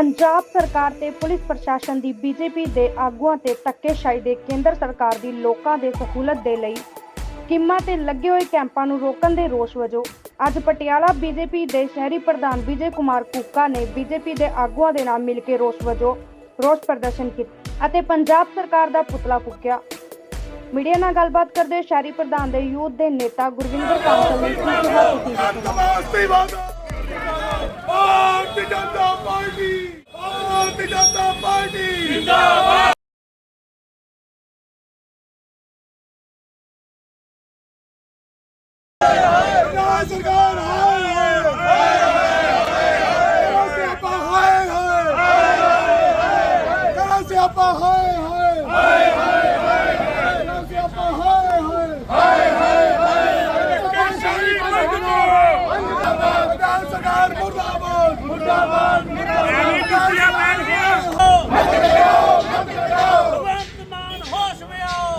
ਪੰਜਾਬ ਸਰਕਾਰ ਤੇ ਪੁਲਿਸ ਪ੍ਰਸ਼ਾਸਨ ਦੀ ਬੀਜੇਪੀ ਦੇ ਆਗੂਆਂ ਤੇ ਧੱਕੇਸ਼ਾਹੀ ਦੇ ਕੇਂਦਰ ਸਰਕਾਰ ਦੀ ਲੋਕਾਂ ਦੇ ਸਹੂਲਤ ਦੇ ਲਈ ਸਕੀਮਾਂ ਤੇ ਲੱਗੇ ਹੋਏ ਕੈਂਪਾਂ ਨੂੰ ਰੋਕਣ ਦੇ ਰੋਸ ਵਜੋਂ ਅੱਜ ਪਟਿਆਲਾ ਬੀਜੇਪੀ ਦੇ ਸ਼ਹਿਰੀ ਪ੍ਰਧਾਨ ਵਿਜੇ ਕੁਮਾਰ ਕੁੱਕਾ ਨੇ ਬੀਜੇਪੀ ਦੇ ਆਗੂਆਂ ਦੇ ਨਾਲ ਮਿਲ ਕੇ ਰੋਸ ਵਜੋਂ ਰੋਸ ਪ੍ਰਦਰਸ਼ਨ ਕੀਤਾ ਅਤੇ ਪੰਜਾਬ ਸਰਕਾਰ ਦਾ ਪੁਤਲਾ ਫੂਕਿਆ। ਮੀਡੀਆ ਨਾਲ ਗੱਲਬਾਤ ਕਰਦੇ ਸ਼ਹਿਰੀ ਪ੍ਰਧਾਨ ਦੇ ਯੂਥ ਦੇ ਨੇਤਾ ਗੁਰਵਿੰਦਰ ਕਾਂਸਲ ਨੇ ਕੀ ਕਿਹਾ ਤੁਸੀਂ? ਵੀ ਸੁਣੋ। ਭਾਰਤੀ ਮਾਤਾ ਭਾਰਤੀ ਜਨਤਾ ਪਾਰਟੀ ਭਾਰਤੀ ਜਨਤਾ ਪਾਰਟੀ ਜਿੰਦਾਬਾਦ ਸਰਕਾਰ ਹਾਏ ਹਾਏ ਹਾਏ ਸਿਆਪਾ ਹਾਏ ਹਾਏ ਕਰਾ ਸਿਆਪਾ ਹਾਏ ਹਾਏ ਹਾਏ ਹਾਏ ਕਰਾ ਸਿਆਪਾ ਹਾਏ ਹਾਏ ਹਾਏ ਹਾਏ ਸ਼ਾਹੀ ਮੁਰਦਾਬਾਦ ਪੰਜਾਬ ਸਰਕਾਰ ਮੁਰਦਾਬਾਦ ਮੁਰਦਾਬਾਦ ਮੁਰਦਾਬਾਦ ਭਗਵੰਤ ਮਾਨ ਹੋਸ਼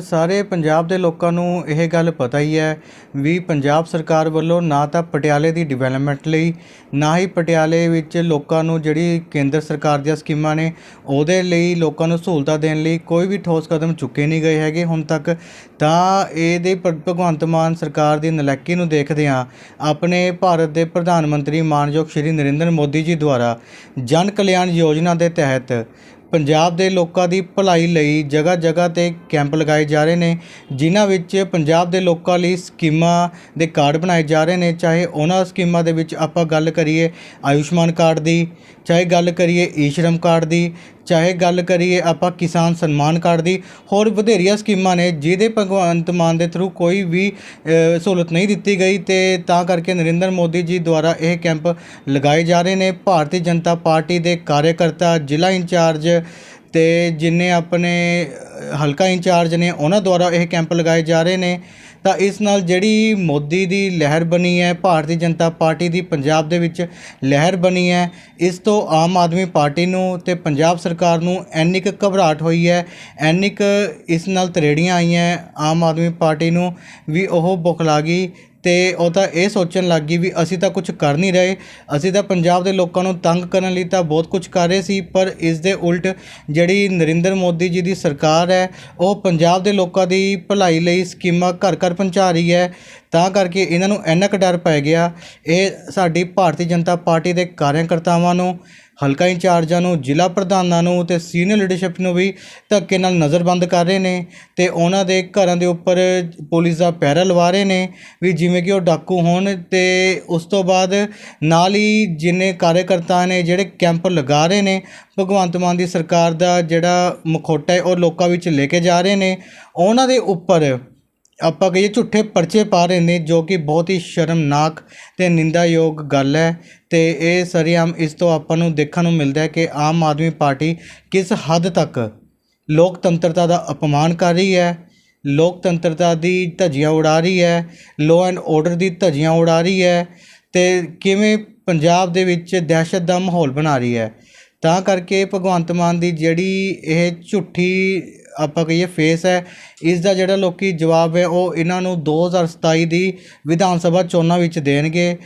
ਸਾਰੇ ਪੰਜਾਬ ਦੇ ਲੋਕਾਂ ਨੂੰ ਇਹ ਗੱਲ ਪਤਾ ਹੀ ਹੈ ਵੀ ਪੰਜਾਬ ਸਰਕਾਰ ਵੱਲੋਂ ਨਾ ਤਾਂ ਪਟਿਆਲੇ ਦੀ ਡਿਵੈਲਪਮੈਂਟ ਲਈ, ਨਾ ਹੀ ਪਟਿਆਲੇ ਵਿੱਚ ਲੋਕਾਂ ਨੂੰ ਜਿਹੜੀ ਕੇਂਦਰ ਸਰਕਾਰ ਦੀਆਂ ਸਕੀਮਾਂ ਨੇ, ਉਹਦੇ ਲਈ ਲੋਕਾਂ ਨੂੰ ਸਹੂਲਤਾਂ ਦੇਣ ਲਈ ਕੋਈ ਵੀ ਠੋਸ ਕਦਮ ਚੁੱਕੇ ਨਹੀਂ ਗਏ ਹੈਗੇ। ਹੁਣ ਤੱਕ ਤਾਂ ਇਹਦੇ ਭ- ਭਗਵੰਤ ਮਾਨ ਸਰਕਾਰ ਦੀ ਨਲੈਕੀ ਨੂੰ ਦੇਖਦੇ ਹਾਂ। ਆਪਣੇ ਭਾਰਤ ਦੇ ਪ੍ਰਧਾਨ ਮੰਤਰੀ ਮਾਨਯੋਗ ਸ਼੍ਰੀ ਨਰਿੰਦਰ ਮੋਦੀ ਜੀ ਦੁਆਰਾ ਜਨ ਕਲਿਆਣ ਯੋਜਨਾ ਦੇ ਤਹਿਤ ਪੰਜਾਬ ਦੇ ਲੋਕਾਂ ਦੀ ਭਲਾਈ ਲਈ ਜਗ੍ਹਾ ਜਗ੍ਹਾ ਤੇ ਕੈਂਪ ਲਗਾਏ ਜਾ ਰਹੇ ਨੇ, ਜਿਨ੍ਹਾਂ ਵਿੱਚ ਪੰਜਾਬ ਦੇ ਲੋਕਾਂ ਲਈ ਸਕੀਮਾਂ ਦੇ ਕਾਰਡ ਬਣਾਏ ਜਾ ਰਹੇ ਨੇ। ਚਾਹੇ ਉਹਨਾਂ ਸਕੀਮਾਂ ਦੇ ਵਿੱਚ ਆਪਾਂ ਗੱਲ ਕਰੀਏ ਆਯੁਸ਼ਮਾਨ ਕਾਰਡ ਦੀ, ਚਾਹੇ ਗੱਲ ਕਰੀਏ ਈ ਸ਼੍ਰਮ ਕਾਰਡ ਦੀ ਚਾਹੇ ਗੱਲ ਕਰੀਏ ਆਪਾਂ ਕਿਸਾਨ ਸਨਮਾਨ ਕਾਰਡ ਦੀ, ਹੋਰ ਵਧੇਰੀਆਂ ਸਕੀਮਾਂ ਨੇ ਜਿਹਦੇ ਭਗਵੰਤ ਮਾਨ ਦੇ ਥਰੂ ਕੋਈ ਵੀ ਸਹੂਲਤ ਨਹੀਂ ਦਿੱਤੀ ਗਈ ਤੇ ਤਾਂ ਕਰਕੇ ਨਰਿੰਦਰ ਮੋਦੀ ਜੀ ਦੁਆਰਾ ਇਹ ਕੈਂਪ ਲਗਾਏ ਜਾ ਰਹੇ ਨੇ। ਭਾਰਤੀ ਜਨਤਾ ਪਾਰਟੀ ਦੇ ਕਾਰਜਕਰਤਾ, ਜ਼ਿਲ੍ਹਾ ਇੰਚਾਰਜ ਤੇ ਜਿਨੇ ਆਪਣੇ ਹਲਕਾ ਇੰਚਾਰਜ ਨੇ, ਉਹਨਾਂ ਦੁਆਰਾ ਇਹ ਕੈਂਪ ਲਗਾਏ ਜਾ ਰਹੇ ਨੇ। ਤਾਂ ਇਸ ਨਾਲ ਜਿਹੜੀ ਮੋਦੀ ਦੀ ਲਹਿਰ ਬਣੀ ਹੈ, ਭਾਰਤੀ ਜਨਤਾ ਪਾਰਟੀ ਦੀ ਪੰਜਾਬ ਦੇ ਵਿੱਚ ਲਹਿਰ ਬਣੀ ਹੈ, ਇਸ ਤੋਂ ਆਮ ਆਦਮੀ ਪਾਰਟੀ ਨੂੰ ਤੇ ਪੰਜਾਬ ਸਰਕਾਰ ਨੂੰ ਐਨੀ ਕੁ ਘਬਰਾਹਟ ਹੋਈ ਹੈ ਐਨੀ ਕੁ ਇਸ ਨਾਲ ਤਰੇੜੀਆਂ ਆਈਆਂ, ਆਮ ਆਦਮੀ ਪਾਰਟੀ ਨੂੰ ਵੀ ਉਹ ਬੁਖਲਾ ਗਈ ਤੇ ਉਹ ਤਾਂ ਇਹ ਸੋਚਣ ਲੱਗ ਗਈ ਵੀ ਅਸੀਂ ਤਾਂ ਕੁਝ ਕਰ ਨਹੀਂ ਰਹੇ, ਅਸੀਂ ਤਾਂ ਪੰਜਾਬ ਦੇ ਲੋਕਾਂ ਨੂੰ ਤੰਗ ਕਰਨ ਲਈ ਤਾਂ ਬਹੁਤ ਕੁਝ ਕਰ ਰਹੇ ਸੀ, ਪਰ ਇਸ ਦੇ ਉਲਟ ਜਿਹੜੀ ਨਰਿੰਦਰ ਮੋਦੀ ਜੀ ਦੀ ਸਰਕਾਰ ਹੈ, ਉਹ ਪੰਜਾਬ ਦੇ ਲੋਕਾਂ ਦੀ ਭਲਾਈ ਲਈ ਸਕੀਮਾਂ ਘਰ ਘਰ ਪਹੁੰਚਾ ਰਹੀ ਹੈ, ਤਾਂ ਕਰਕੇ ਇਹਨਾਂ ਨੂੰ ਇੰਨਾ ਕੁ ਡਰ ਪੈ ਗਿਆ। ਇਹ ਸਾਡੀ ਭਾਰਤੀ ਜਨਤਾ ਪਾਰਟੀ ਦੇ ਕਾਰਜਕਰਤਾਵਾਂ ਨੂੰ, ਹਲਕਾ ਇੰਚਾਰਜਾਂ ਨੂੰ, ਜ਼ਿਲ੍ਹਾ ਪ੍ਰਧਾਨਾਂ ਨੂੰ ਤੇ ਸੀਨੀਅਰ ਲੀਡਰਸ਼ਿਪ ਨੂੰ ਵੀ ਧੱਕੇ ਨਾਲ ਨਜ਼ਰਬੰਦ ਕਰ ਰਹੇ ਨੇ ਤੇ ਉਹਨਾਂ ਦੇ ਘਰਾਂ ਦੇ ਉੱਪਰ ਪੁਲਿਸ ਦਾ ਪਹਿਰਾ ਲਵਾ ਰਹੇ ਨੇ ਵੀ ਜਿਵੇਂ ਕਿ ਉਹ ਡਾਕੂ ਹੋਣ ਤੇ ਉਸ ਤੋਂ ਬਾਅਦ ਨਾਲ ਹੀ ਜਿੰਨੇ ਕਾਰਜਕਰਤਾ ਨੇ ਜਿਹੜੇ ਕੈਂਪ ਲਗਾ ਰਹੇ ਨੇ, ਭਗਵੰਤ ਮਾਨ ਦੀ ਸਰਕਾਰ ਦਾ ਜਿਹੜਾ ਮਖੌਟਾ ਹੈ ਉਹ ਲੋਕਾਂ ਵਿੱਚ ਲੈ ਕੇ ਜਾ ਰਹੇ ਨੇ। ਉਹਨਾਂ ਦੇ ਉੱਪਰ ਆਪਾਂ ਕਹੀਏ ਝੂਠੇ ਪਰਚੇ ਪਾ ਰਹੇ ਨੇ, ਜੋ ਕਿ ਬਹੁਤ ਹੀ ਸ਼ਰਮਨਾਕ ਅਤੇ ਨਿੰਦਾਯੋਗ ਗੱਲ ਹੈ ਅਤੇ ਇਹ ਸਰੀਆਮ ਇਸ ਤੋਂ ਆਪਾਂ ਨੂੰ ਦੇਖਣ ਨੂੰ ਮਿਲਦਾ ਹੈ ਕਿ ਆਮ ਆਦਮੀ ਪਾਰਟੀ ਕਿਸ ਹੱਦ ਤੱਕ ਲੋਕਤੰਤਰਤਾ ਦਾ ਅਪਮਾਨ ਕਰ ਰਹੀ ਹੈ, ਲੋਕਤੰਤਰਤਾ ਦੀ ਧੱਜੀਆਂ ਉਡਾ ਰਹੀ ਹੈ ਲੋ ਐਂਡ ਆਰਡਰ ਦੀ ਧੱਜੀਆਂ ਉਡਾ ਰਹੀ ਹੈ ਅਤੇ ਕਿਵੇਂ ਪੰਜਾਬ ਦੇ ਵਿੱਚ ਦਹਿਸ਼ਤ ਦਾ ਮਾਹੌਲ ਬਣਾ ਰਹੀ ਹੈ। ਤਾਂ ਕਰਕੇ ਭਗਵੰਤ ਮਾਨ ਦੀ ਜਿਹੜੀ ਇਹ ਝੂਠੀ ਆਪਾਂ ਕਹੀਏ ਫੇਸ ਹੈ ਇਸ ਦਾ ਜਿਹੜਾ ਲੋਕੀ ਜਵਾਬ ਹੈ, ਉਹ ਇਹਨਾਂ ਨੂੰ 2027 ਦੀ ਵਿਧਾਨ ਸਭਾ ਚੋਣਾਂ ਵਿੱਚ ਦੇਣਗੇ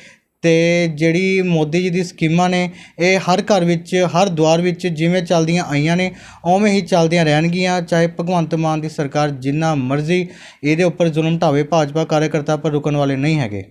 ਤੇ ਜਿਹੜੀ ਮੋਦੀ ਜੀ ਦੀ ਸਕੀਮਾਂ ਨੇ, ਇਹ ਹਰ ਘਰ ਵਿੱਚ, ਹਰ ਦੁਆਰ ਵਿੱਚ ਜਿਵੇਂ ਚੱਲਦੀਆਂ ਆਈਆਂ ਨੇ, ਉਵੇਂ ਹੀ ਚੱਲਦੀਆਂ ਰਹਿਣਗੀਆਂ, ਚਾਹੇ ਭਗਵੰਤ ਮਾਨ ਦੀ ਸਰਕਾਰ ਜਿੰਨਾ ਮਰਜ਼ੀ, ਇਹਦੇ ਉੱਪਰ ਜ਼ੁਲਮ ਢਾਵੇ, ਭਾਜਪਾ ਕਾਰਜਕਰਤਾ ਪਰ ਰੁਕਣ ਵਾਲੇ ਨਹੀਂ ਹੈਗੇ।